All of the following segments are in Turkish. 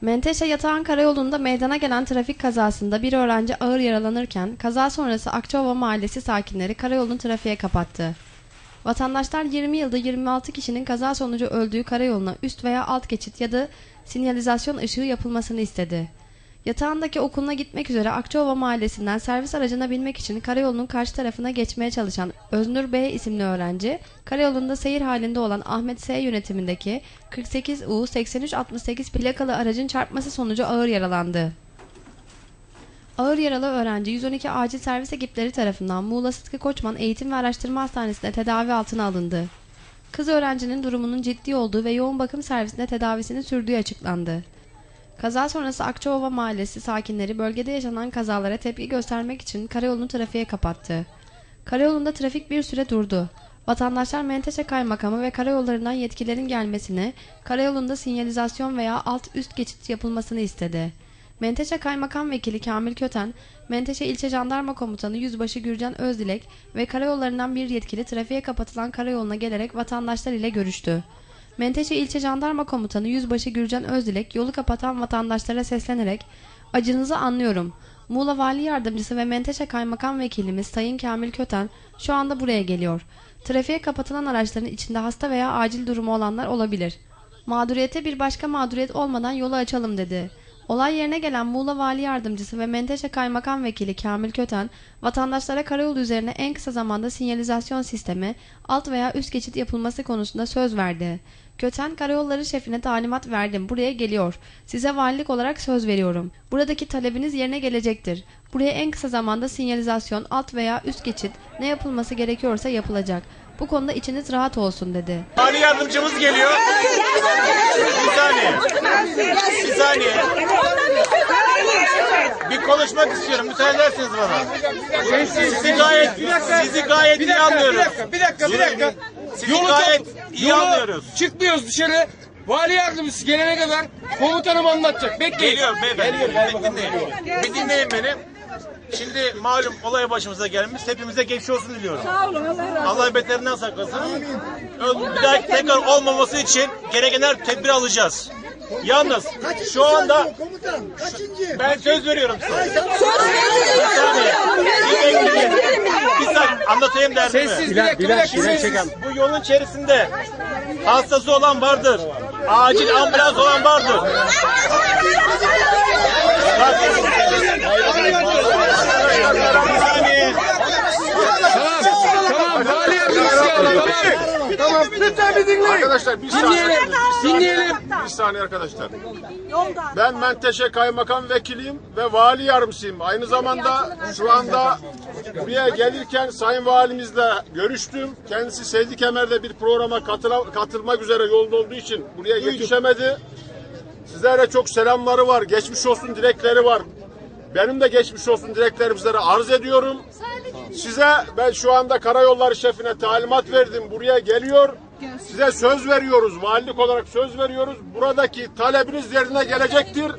Menteşe Yatağan Karayolu'nda meydana gelen trafik kazasında bir öğrenci ağır yaralanırken kaza sonrası Akçaova Mahallesi sakinleri karayolunu trafiğe kapattı. Vatandaşlar 20 yılda 26 kişinin kaza sonucu öldüğü karayoluna üst veya alt geçit ya da sinyalizasyon ışığı yapılmasını istedi. Yatağındaki okuluna gitmek üzere Akçaova Mahallesi'nden servis aracına binmek için karayolunun karşı tarafına geçmeye çalışan Öznur B isimli öğrenci, karayolunda seyir halinde olan Ahmet S yönetimindeki 48 U 8368 plakalı aracın çarpması sonucu ağır yaralandı. Ağır yaralı öğrenci 112 acil servis ekipleri tarafından Muğla Sıtkı Koçman Eğitim ve Araştırma Hastanesi'nde tedavi altına alındı. Kız öğrencinin durumunun ciddi olduğu ve yoğun bakım servisinde tedavisini sürdüğü açıklandı. Kaza sonrası Akçaova Mahallesi sakinleri bölgede yaşanan kazalara tepki göstermek için karayolunu trafiğe kapattı. Karayolunda trafik bir süre durdu. Vatandaşlar Menteşe Kaymakamı ve karayollarından yetkililerin gelmesini, karayolunda sinyalizasyon veya alt üst geçit yapılmasını istedi. Menteşe Kaymakam Vekili Kamil Köten, Menteşe İlçe Jandarma Komutanı Yüzbaşı Gürcan Özdilek ve karayollarından bir yetkili trafiğe kapatılan karayoluna gelerek vatandaşlar ile görüştü. Menteşe İlçe Jandarma Komutanı Yüzbaşı Gürcan Özdilek yolu kapatan vatandaşlara seslenerek acınızı anlıyorum. Muğla Vali Yardımcısı ve Menteşe Kaymakam Vekilimiz Sayın Kamil Köten şu anda buraya geliyor. Trafiğe kapatılan araçların içinde hasta veya acil durumu olanlar olabilir. Mağduriyete bir başka mağduriyet olmadan yolu açalım dedi. Olay yerine gelen Muğla Vali Yardımcısı ve Menteşe Kaymakam Vekili Kamil Köten, vatandaşlara karayolu üzerine en kısa zamanda sinyalizasyon sistemi, alt veya üst geçit yapılması konusunda söz verdi. Köten Karayolları Şefine talimat verdim. Buraya geliyor. Size valilik olarak söz veriyorum. Buradaki talebiniz yerine gelecektir. Buraya en kısa zamanda sinyalizasyon, alt veya üst geçit ne yapılması gerekiyorsa yapılacak. Bu konuda içiniz rahat olsun dedi. Mali yardımcımız geliyor. Bir saniye. Bir saniye. Bir konuşmak istiyorum. Müsaade ederseniz bana. Sizi gayet, sizi gayet iyi anlıyoruz. Bir dakika, bir dakika, bir dakika. Sizi gayet iyi anlıyoruz. Çıkmıyoruz dışarı. Vali yardımcısı gelene kadar komutanım anlatacak. Bekleyin. Geliyor beyefendi. Bir dinleyin beni. Şimdi malum olay başımıza gelmiş. Hepimize geçmiş olsun diliyorum. Sağ olun Allah razı olsun. Allah beterinden saklasın. Bir daha tekrar olmaması için gereken her tedbiri alacağız. Yalnız şu anda Komutan kaçıncı? ben söz veriyorum size. Söz saniye. Bir saniye anlatayım derdimi. Sessiz bir dakika, bir dakika. Sessiz. Bu yolun içerisinde hastası olan vardır. Acil ambulans olan vardır. Bak. Bir saniye. Tamam, tamam. Vali yardımcısı geldi. Tamam. Tamam lütfen bir dinleyin. Arkadaşlar bir saniye. Dinleyelim. Dinleyelim. Bir saniye arkadaşlar. Yolda. Ben Menteşe Kaymakam Vekiliyim ve Vali Yardımcısıyım. Aynı zamanda şu anda buraya gelirken Sayın Valimizle görüştüm. Kendisi Seydi Kemer'de bir programa katıla- katılmak üzere yolda olduğu için buraya yetişemedi. Sizlere çok selamları var. Geçmiş olsun dilekleri var. Benim de geçmiş olsun dileklerimi sizlere arz ediyorum. Size ben şu anda Karayolları Şefine talimat verdim. Buraya geliyor. Size söz veriyoruz. Valilik olarak söz veriyoruz. Buradaki talebiniz yerine gelecektir.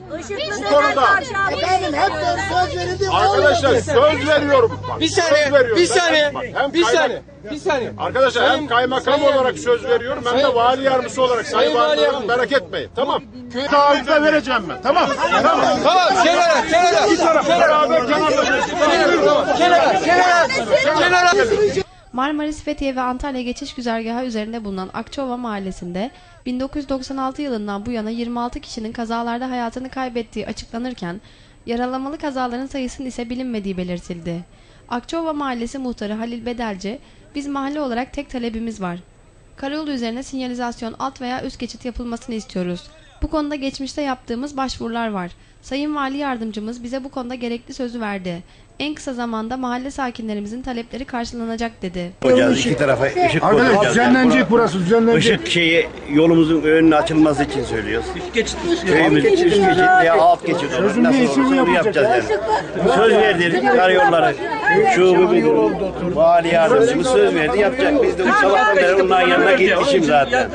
Bu konuda Efendim hep de söz verildi. arkadaşlar söz veriyorum. Bak, Bir söz saniye. veriyorum. Bir saniye. Bak, hem Bir kaymak- saniye. Bir saniye. Arkadaşlar hem Sayın- kaymakam Sayın- olarak söz veriyorum hem de Sayın- vali yardımcısı olarak sayın Sayın Vali Yardımcısı. merak etmeyin. Tamam. Taahhütle vereceğim ben. Tamam. Tamam. Tamam. Kenara. Kenara. Beraber kenarda Kenara. Kenara. Kenara. Marmaris, Fethiye ve Antalya geçiş güzergahı üzerinde bulunan Akçova mahallesinde 1996 yılından bu yana 26 kişinin kazalarda hayatını kaybettiği açıklanırken yaralamalı kazaların sayısının ise bilinmediği belirtildi. Akçova mahallesi muhtarı Halil Bedelci, biz mahalle olarak tek talebimiz var. Karayolu üzerine sinyalizasyon alt veya üst geçit yapılmasını istiyoruz. Bu konuda geçmişte yaptığımız başvurular var. Sayın Vali Yardımcımız bize bu konuda gerekli sözü verdi. En kısa zamanda mahalle sakinlerimizin talepleri karşılanacak dedi. koyacağız. iki tarafa ışık Arkadaş koyacağız. düzenlenecek burası düzenlenecek. Işık şeyi yolumuzun önünün açılması için söylüyoruz. Üst geçit. Köyümüz üst geçit veya alt geçit. Sözün Nasıl iyisini olursa onu yapacak. yapacağız yani. Söz verdi karayolları. Şu bu müdürü, vali yardımcımız söz verdi yapacak. Biz de bu sabahtan beri onların yanına gitmişim zaten.